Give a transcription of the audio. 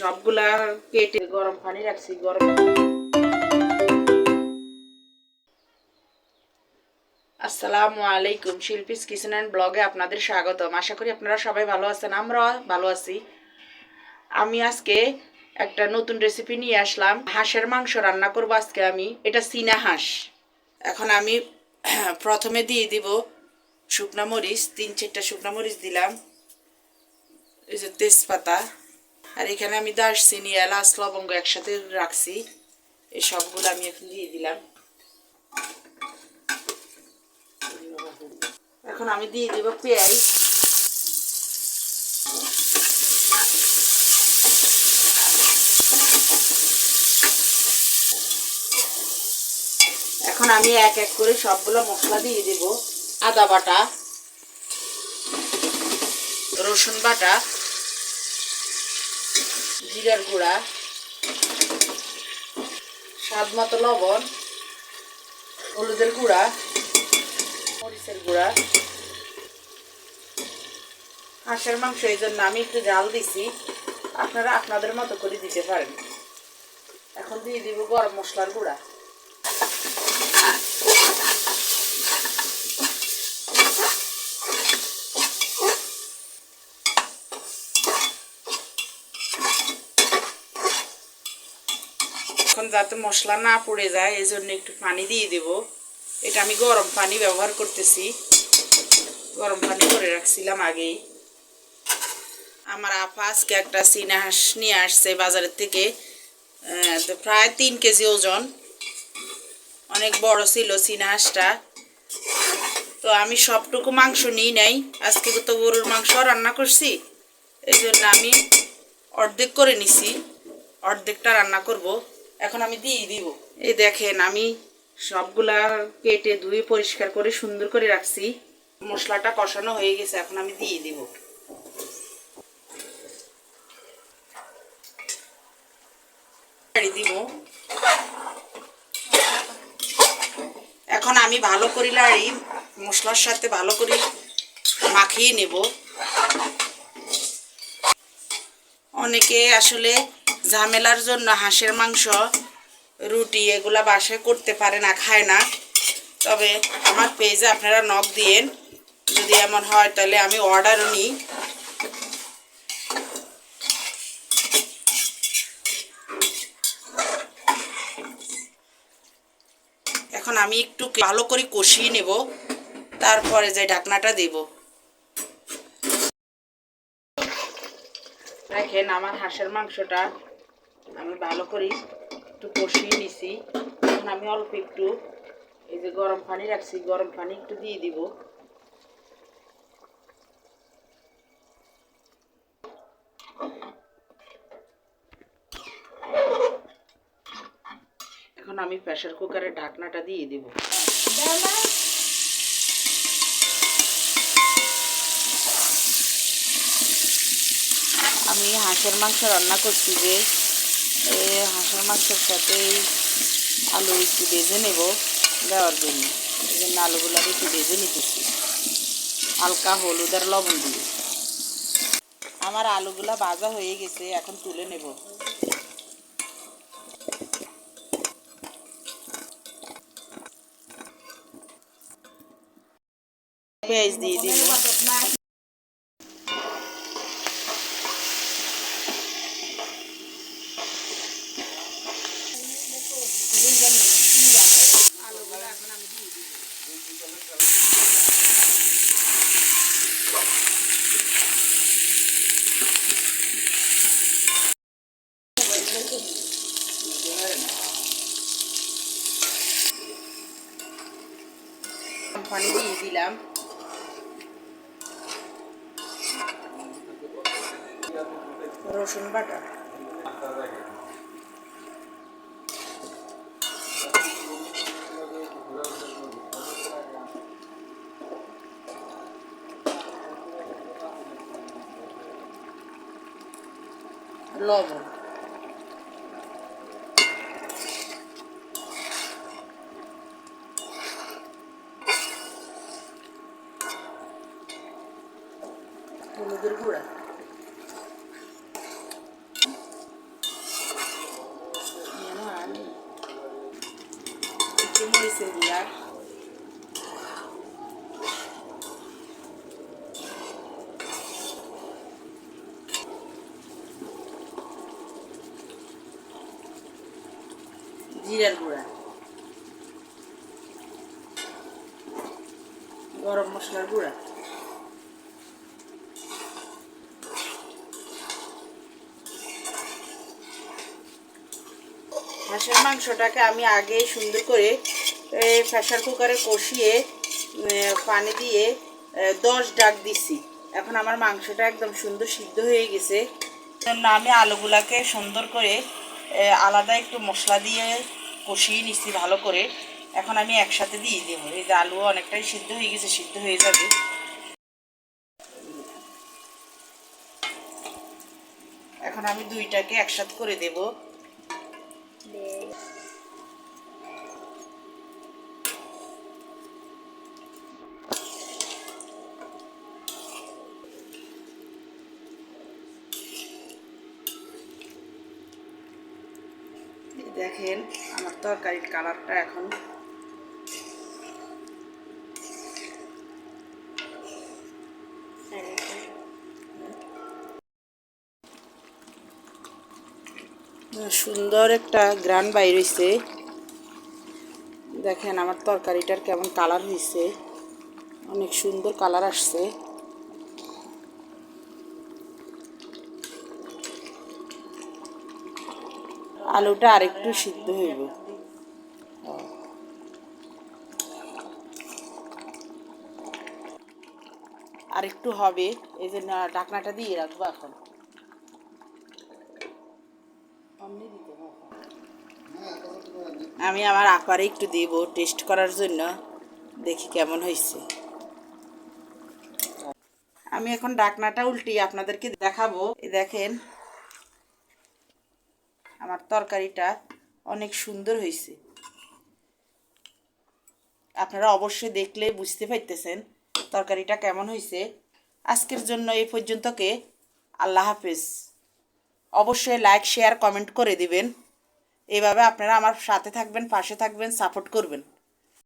সবগুলা কেটে গরম পানি রাখছি, গরম আসসালামু আলাইকুম, শিল্পীস কিচেন অ্যান্ড ব্লগে আপনাদের স্বাগতম। আশা করি আপনারা সবাই ভালো আছেন, আমরা ভালো আছি। আমি আজকে একটা নতুন রেসিপি নিয়ে আসলাম। হাঁসের মাংস রান্না করব আজকে আমি, এটা চীনা হাঁস। এখন আমি প্রথমে দিয়ে দিব শুকনা মরিচ, তিন চারটা শুকনা মরিচ দিলাম। এই যে তেজপাতা আর এখানে আমি দারচিনি, এলাচ, লবঙ্গ একসাথে রাখছি। এই সবগুলো আমি এখন দিয়ে দিলাম। এখন আমি দিয়ে দেব পেঁয়াজ। এখন আমি এক এক করে সবগুলো মশলা দিয়ে দেব। আদা বাটা, রসুন বাটা জিরার গুঁড়া, স্বাদ মতো লবণ, হলুদের গুঁড়া, মরিচের গুঁড়া। হাঁসের মাংস, এই জন্য আমি একটু জাল দিছি। আপনারা আপনাদের মতো করে দিতে পারেন। এখন দিয়ে দিব গরম মশলার গুঁড়া। এখন যাতে মশলা না পড়ে যায় এই জন্য একটু পানি দিয়ে দেব। এটা আমি গরম পানি ব্যবহার করতেছি। গরম পানি করে রাখছিলাম আগেই। আমার আপা আজকে একটা চীনা হাঁস নিয়ে আসছে বাজারের থেকে। তো প্রায় তিন কেজি ওজন। অনেক বড় ছিল চীনা হাঁসটা। তো আমি সবটুকু মাংস নিই নাই। আজকে তো গরুর মাংস রান্না করছি। এই জন্য আমি অর্ধেক করে নিছি। অর্ধেকটা রান্না করব। এখন আমি দিয়ে দিব। এই দেখেন আমি সবগুলা কেটে ধুয়ে পরিষ্কার করে সুন্দর করে রাখছি। মশলাটা কষানো হয়ে গেছে এখন আমি দিয়ে দিব। দিব। এখন আমি ভালো করে লাড়ি মশলার সাথে ভালো করে মাখিয়ে নেব। অনেকে আসলে ঝামেলার জন্য হাঁসের মাংস, রুটি এগুলা বাসায় করতে পারে না, খায় না। তবে আমার পেজে আপনারা নখ দিয়েন। যদি এমন হয় তাহলে আমি অর্ডারও নিই। এখন আমি একটু ভালো করে কষিয়ে নেব। তারপরে যে ঢাকনাটা দেব। দেখেন আমার হাঁসের মাংসটা আমি ভালো করে একটু কষিয়ে নিছি। এখন আমি অল্প একটু এই যে গরম পানি রাখছি, গরম পানি একটু দিয়ে দিব। এখন আমি প্রেসার কুকারের ঢাকনাটা দিয়ে দিব। আমি হাঁসের মাংস রান্না করছি যে হাঁসের মাংসের সাথে আলু একটু ভেজে নেব দেওয়ার জন্য। এই জন্য আলুগুলো একটু ভেজে নিতেছি। হালকা হলুদ আর লবণ দিয়ে। আমার আলুগুলা ভাজা হয়ে গেছে, এখন তুলে নেব। পেঁয়াজ দিয়ে দিব পানি দিয়ে দিলাম। রসুন বাটা। লবণ। గుజ్జులు కూడా నేను అని గుజ్జులు వేసేది জিরার গুঁড়া গরম মশলার গুঁড়া হাঁসের মাংসটাকে আমি আগে সুন্দর করে প্রেশার কুকারে কষিয়ে পানি দিয়ে দশ ডাক দিছি। এখন আমার মাংসটা একদম সুন্দর সিদ্ধ হয়ে গেছে। আমি আলুগুলাকে সুন্দর করে আলাদা একটু মশলা দিয়ে কষিয়ে নিচ্ছি ভালো করে। এখন আমি একসাথে দিয়ে দেবো। এই যে আলু অনেকটাই সিদ্ধ হয়ে গেছে, সিদ্ধ হয়ে যাবে। এখন আমি দুইটাকে একসাথে করে দেবো। দেখেন আমার তরকারির কালারটা এখন সুন্দর একটা গ্রান বাইর হয়েছে দেখেন, আমার তরকারিটার কেমন কালার হয়েছে অনেক সুন্দর কালার আসছে। আলুটা আরেকটু সিদ্ধ হইব। আরেকটু হবে, এই জন্য ঢাকনাটা দিয়ে রাখব এখন অমনি দিতে হবে। আমি আমার আপারে একটু দিব টেস্ট করার জন্য। দেখি কেমন হয়েছে আমি এখন ডাকনাটা উল্টি আপনাদেরকে দেখাবো। দেখেন, আমার তরকারিটা অনেক সুন্দর হয়েছে আপনারা অবশ্যই দেখলে বুঝতে পারতেছেন তরকারিটা কেমন হয়েছে আজকের জন্য এই পর্যন্তকে। আল্লাহ হাফেজ। অবশ্যই লাইক শেয়ার কমেন্ট করে দিবেন। এভাবে আপনারা আমার সাথে থাকবেন, পাশে থাকবেন সাপোর্ট করবেন।